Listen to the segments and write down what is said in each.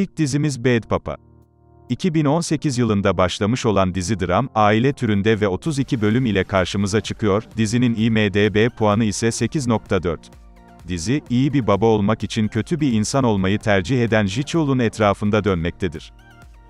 İlk dizimiz Bad Papa. 2018 yılında başlamış olan dizi dram, aile türünde ve 32 bölüm ile karşımıza çıkıyor, dizinin IMDB puanı ise 8.4. Dizi, iyi bir baba olmak için kötü bir insan olmayı tercih eden Ji Cheol'un etrafında dönmektedir.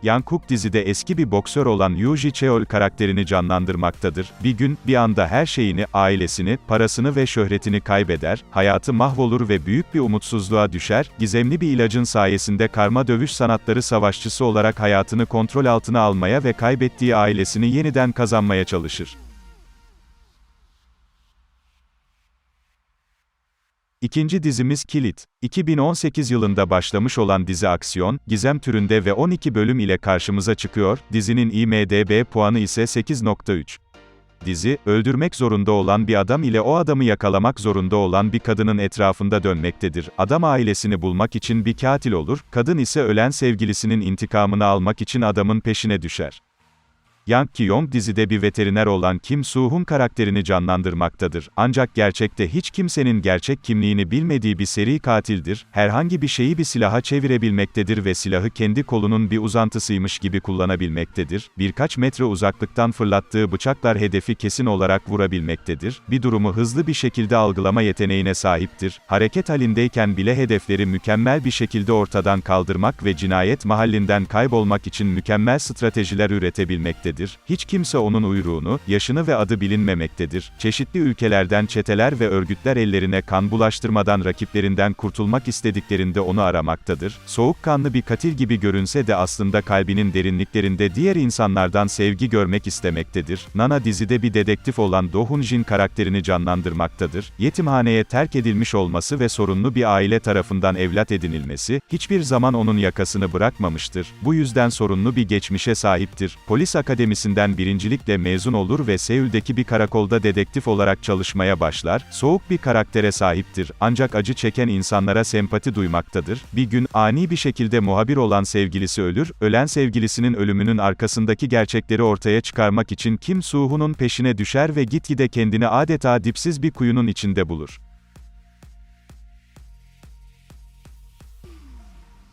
Yang Kook dizide eski bir boksör olan Yoo Ji Cheol karakterini canlandırmaktadır. Bir gün, bir anda her şeyini, ailesini, parasını ve şöhretini kaybeder, hayatı mahvolur ve büyük bir umutsuzluğa düşer, gizemli bir ilacın sayesinde karma dövüş sanatları savaşçısı olarak hayatını kontrol altına almaya ve kaybettiği ailesini yeniden kazanmaya çalışır. İkinci dizimiz Kilit. 2018 yılında başlamış olan dizi aksiyon, gizem türünde ve 12 bölüm ile karşımıza çıkıyor, dizinin IMDB puanı ise 8.3. Dizi, öldürmek zorunda olan bir adam ile o adamı yakalamak zorunda olan bir kadının etrafında dönmektedir. Adam ailesini bulmak için bir katil olur, kadın ise ölen sevgilisinin intikamını almak için adamın peşine düşer. Yang Ki-yong dizide bir veteriner olan Kim Soo-hun karakterini canlandırmaktadır. Ancak gerçekte hiç kimsenin gerçek kimliğini bilmediği bir seri katildir. Herhangi bir şeyi bir silaha çevirebilmektedir ve silahı kendi kolunun bir uzantısıymış gibi kullanabilmektedir. Birkaç metre uzaklıktan fırlattığı bıçaklar hedefi kesin olarak vurabilmektedir. Bir durumu hızlı bir şekilde algılama yeteneğine sahiptir. Hareket halindeyken bile hedefleri mükemmel bir şekilde ortadan kaldırmak ve cinayet mahallinden kaybolmak için mükemmel stratejiler üretebilmektedir bilmemektedir, hiç kimse onun uyruğunu, yaşını ve adı bilinmemektedir, çeşitli ülkelerden çeteler ve örgütler ellerine kan bulaştırmadan rakiplerinden kurtulmak istediklerinde onu aramaktadır, soğukkanlı bir katil gibi görünse de aslında kalbinin derinliklerinde diğer insanlardan sevgi görmek istemektedir, Nana dizide bir dedektif olan Do Hun Jin karakterini canlandırmaktadır, yetimhaneye terk edilmiş olması ve sorunlu bir aile tarafından evlat edinilmesi, hiçbir zaman onun yakasını bırakmamıştır, bu yüzden sorunlu bir geçmişe sahiptir, polis akademisi Akademisi'nden birincilikle mezun olur ve Seul'deki bir karakolda dedektif olarak çalışmaya başlar, soğuk bir karaktere sahiptir, ancak acı çeken insanlara sempati duymaktadır. Bir gün, ani bir şekilde muhabir olan sevgilisi ölür, ölen sevgilisinin ölümünün arkasındaki gerçekleri ortaya çıkarmak için Kim Soo-hun'un peşine düşer ve gitgide kendini adeta dipsiz bir kuyunun içinde bulur.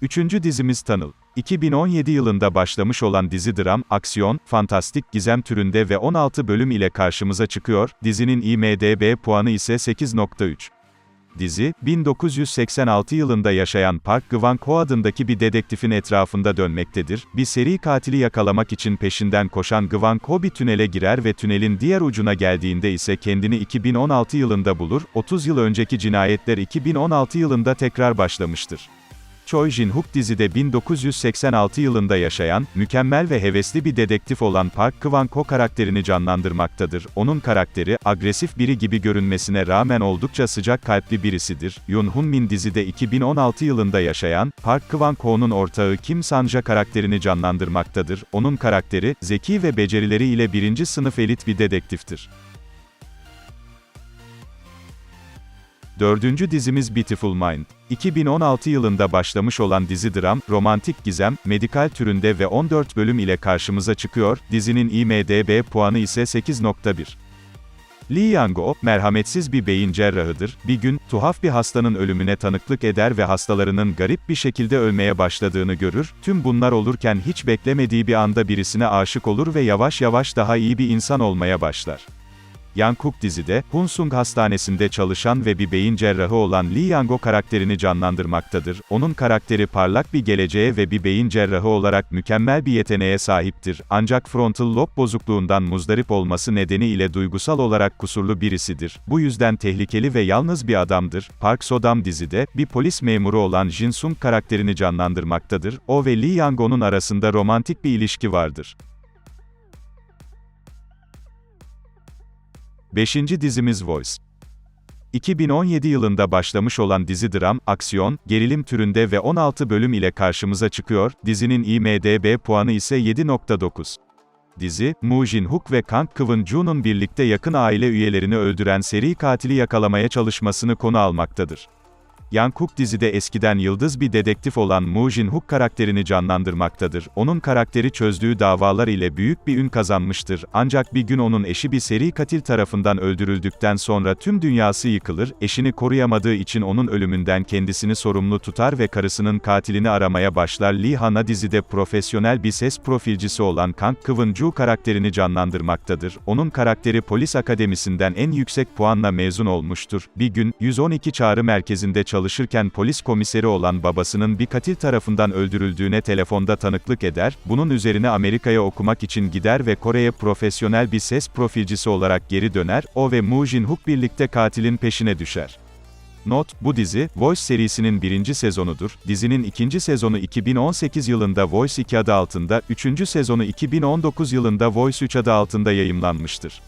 Üçüncü dizimiz Tanıl. 2017 yılında başlamış olan dizi dram, aksiyon, fantastik gizem türünde ve 16 bölüm ile karşımıza çıkıyor, dizinin IMDB puanı ise 8.3. Dizi, 1986 yılında yaşayan Park Gwan-ho adındaki bir dedektifin etrafında dönmektedir. Bir seri katili yakalamak için peşinden koşan Gwan-ho bir tünele girer ve tünelin diğer ucuna geldiğinde ise kendini 2016 yılında bulur. 30 yıl önceki cinayetler 2016 yılında tekrar başlamıştır. Choi Jin-hook dizide 1986 yılında yaşayan, mükemmel ve hevesli bir dedektif olan Park Kwan-ko karakterini canlandırmaktadır. Onun karakteri, agresif biri gibi görünmesine rağmen oldukça sıcak kalpli birisidir. Yoon Hun Min dizide 2016 yılında yaşayan, Park Kwan-ko'nun ortağı Kim Sanja karakterini canlandırmaktadır. Onun karakteri, zeki ve becerileri ile birinci sınıf elit bir dedektiftir. Dördüncü dizimiz Beautiful Mind. 2016 yılında başlamış olan dizi dram, romantik gizem, medikal türünde ve 14 bölüm ile karşımıza çıkıyor, dizinin IMDB puanı ise 8.1. Lee Yang-o, merhametsiz bir beyin cerrahıdır. Bir gün, tuhaf bir hastanın ölümüne tanıklık eder ve hastalarının garip bir şekilde ölmeye başladığını görür. Tüm bunlar olurken hiç beklemediği bir anda birisine aşık olur ve yavaş yavaş daha iyi bir insan olmaya başlar. Yang Kook dizide, Hunsung Hastanesi'nde çalışan ve bir beyin cerrahı olan Lee Yang-o karakterini canlandırmaktadır. Onun karakteri parlak bir geleceğe ve bir beyin cerrahı olarak mükemmel bir yeteneğe sahiptir. Ancak frontal lob bozukluğundan muzdarip olması nedeniyle duygusal olarak kusurlu birisidir. Bu yüzden tehlikeli ve yalnız bir adamdır. Park Sodam dizide, bir polis memuru olan Jin Sung karakterini canlandırmaktadır. O ve Lee Yang-o'nun arasında romantik bir ilişki vardır. Beşinci dizimiz Voice. 2017 yılında başlamış olan dizi dram, aksiyon, gerilim türünde ve 16 bölüm ile karşımıza çıkıyor, dizinin IMDB puanı ise 7.9. Dizi, Moo Jin-hook ve Kang Kwon-jun'un birlikte yakın aile üyelerini öldüren seri katili yakalamaya çalışmasını konu almaktadır. Yang Hook dizide eskiden yıldız bir dedektif olan Moo Jin-hook karakterini canlandırmaktadır. Onun karakteri çözdüğü davalar ile büyük bir ün kazanmıştır. Ancak bir gün onun eşi bir seri katil tarafından öldürüldükten sonra tüm dünyası yıkılır, eşini koruyamadığı için onun ölümünden kendisini sorumlu tutar ve karısının katilini aramaya başlar. Lee Han'a dizide profesyonel bir ses profilcisi olan Kang Kwon-ju karakterini canlandırmaktadır. Onun karakteri polis akademisinden en yüksek puanla mezun olmuştur. Bir gün, 112 çağrı merkezinde çalışırken polis komiseri olan babasının bir katil tarafından öldürüldüğüne telefonda tanıklık eder, bunun üzerine Amerika'ya okumak için gider ve Kore'ye profesyonel bir ses profilcisi olarak geri döner, o ve Moo Jin-hook birlikte katilin peşine düşer. Not, bu dizi, Voice serisinin birinci sezonudur. Dizinin ikinci sezonu 2018 yılında Voice 2 adı altında, üçüncü sezonu 2019 yılında Voice 3 adı altında yayımlanmıştır.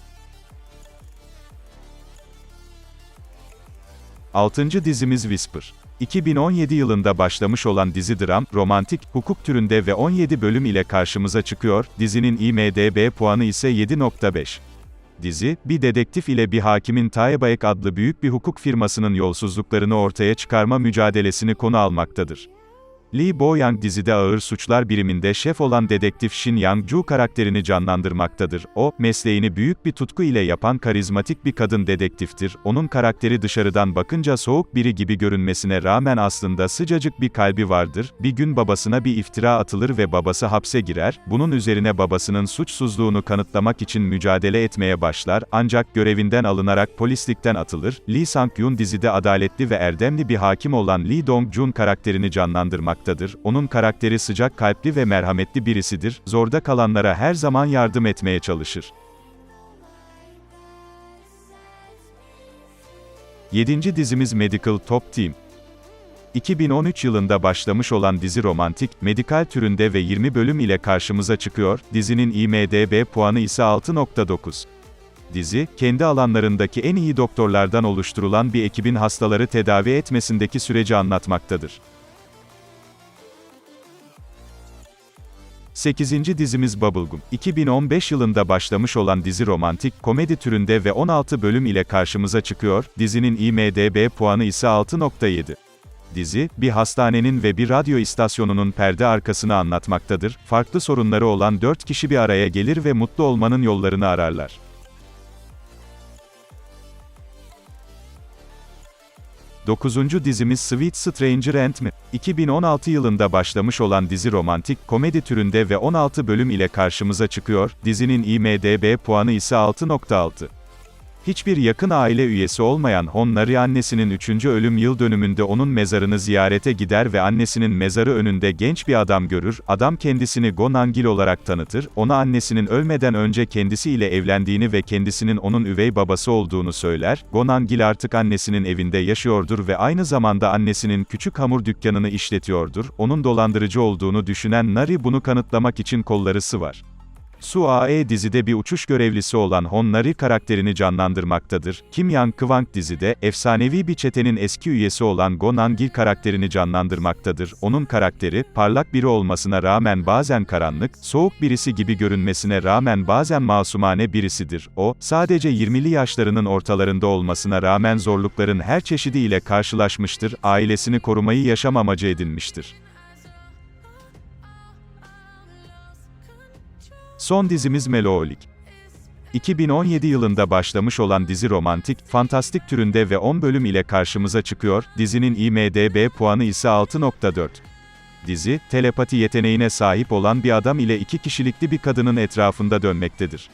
Altıncı dizimiz Whisper. 2017 yılında başlamış olan dizi dram, romantik, hukuk türünde ve 17 bölüm ile karşımıza çıkıyor, dizinin IMDB puanı ise 7.5. Dizi, bir dedektif ile bir hakimin Taebaek adlı büyük bir hukuk firmasının yolsuzluklarını ortaya çıkarma mücadelesini konu almaktadır. Lee Bo-young dizide ağır suçlar biriminde şef olan dedektif Shin Yang-ju karakterini canlandırmaktadır. O, mesleğini büyük bir tutku ile yapan karizmatik bir kadın dedektiftir. Onun karakteri dışarıdan bakınca soğuk biri gibi görünmesine rağmen aslında sıcacık bir kalbi vardır. Bir gün babasına bir iftira atılır ve babası hapse girer. Bunun üzerine babasının suçsuzluğunu kanıtlamak için mücadele etmeye başlar ancak görevinden alınarak polislikten atılır. Lee Sang-yoon dizide adaletli ve erdemli bir hakim olan Lee Dong-jun karakterini canlandırmaktadır bulunmaktadır. Onun karakteri sıcak kalpli ve merhametli birisidir, zorda kalanlara her zaman yardım etmeye çalışır. 7. dizimiz Medical Top Team. 2013 yılında başlamış olan dizi romantik, medikal türünde ve 20 bölüm ile karşımıza çıkıyor, dizinin IMDB puanı ise 6.9. Dizi, kendi alanlarındaki en iyi doktorlardan oluşturulan bir ekibin hastaları tedavi etmesindeki süreci anlatmaktadır. 8. dizimiz Bubblegum. 2015 yılında başlamış olan dizi romantik, komedi türünde ve 16 bölüm ile karşımıza çıkıyor, dizinin IMDB puanı ise 6.7. Dizi, bir hastanenin ve bir radyo istasyonunun perde arkasını anlatmaktadır. Farklı sorunları olan 4 kişi bir araya gelir ve mutlu olmanın yollarını ararlar. 9. dizimiz Sweet Stranger and Me. 2016 yılında başlamış olan dizi romantik, komedi türünde ve 16 bölüm ile karşımıza çıkıyor, dizinin IMDB puanı ise 6.6. Hiçbir yakın aile üyesi olmayan Honnari annesinin 3. ölüm yıl dönümünde onun mezarını ziyarete gider ve annesinin mezarı önünde genç bir adam görür, adam kendisini Gonangil olarak tanıtır, ona annesinin ölmeden önce kendisiyle evlendiğini ve kendisinin onun üvey babası olduğunu söyler, Gonangil artık annesinin evinde yaşıyordur ve aynı zamanda annesinin küçük hamur dükkanını işletiyordur, onun dolandırıcı olduğunu düşünen Nari bunu kanıtlamak için kolları sıvar. Su A.E. dizide bir uçuş görevlisi olan Honnari karakterini canlandırmaktadır. Kim Yang Kwang dizide, efsanevi bir çetenin eski üyesi olan Go Nangil karakterini canlandırmaktadır. Onun karakteri, parlak biri olmasına rağmen bazen karanlık, soğuk birisi gibi görünmesine rağmen bazen masumane birisidir. O, sadece 20'li yaşlarının ortalarında olmasına rağmen zorlukların her çeşidiyle karşılaşmıştır, ailesini korumayı yaşam amacı edinmiştir. Son dizimiz Meloğlik. 2017 yılında başlamış olan dizi romantik, fantastik türünde ve 10 bölüm ile karşımıza çıkıyor, dizinin IMDB puanı ise 6.4. Dizi, telepati yeteneğine sahip olan bir adam ile iki kişilikli bir kadının etrafında dönmektedir.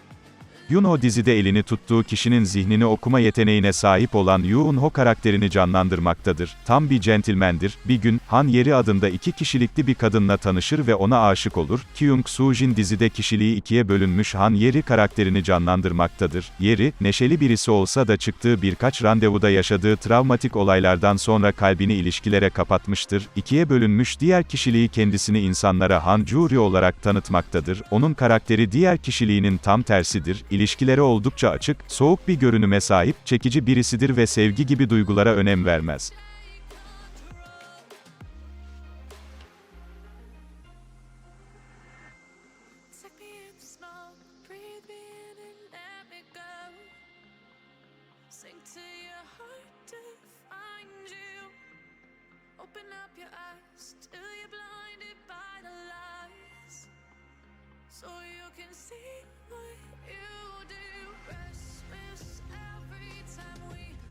Yunho dizide elini tuttuğu kişinin zihnini okuma yeteneğine sahip olan Yoon-ho karakterini canlandırmaktadır. Tam bir centilmendir. Bir gün, Han Yeri adında iki kişilikli bir kadınla tanışır ve ona aşık olur. Kyung Soo-jin dizide kişiliği ikiye bölünmüş Han Yeri karakterini canlandırmaktadır. Yeri, neşeli birisi olsa da çıktığı birkaç randevuda yaşadığı travmatik olaylardan sonra kalbini ilişkilere kapatmıştır. İkiye bölünmüş diğer kişiliği kendisini insanlara Han Juri olarak tanıtmaktadır. Onun karakteri diğer kişiliğinin tam tersidir ilişkilere oldukça açık, soğuk bir görünüme sahip, çekici birisidir ve sevgi gibi duygulara önem vermez. So you can see what you do Christmas every time we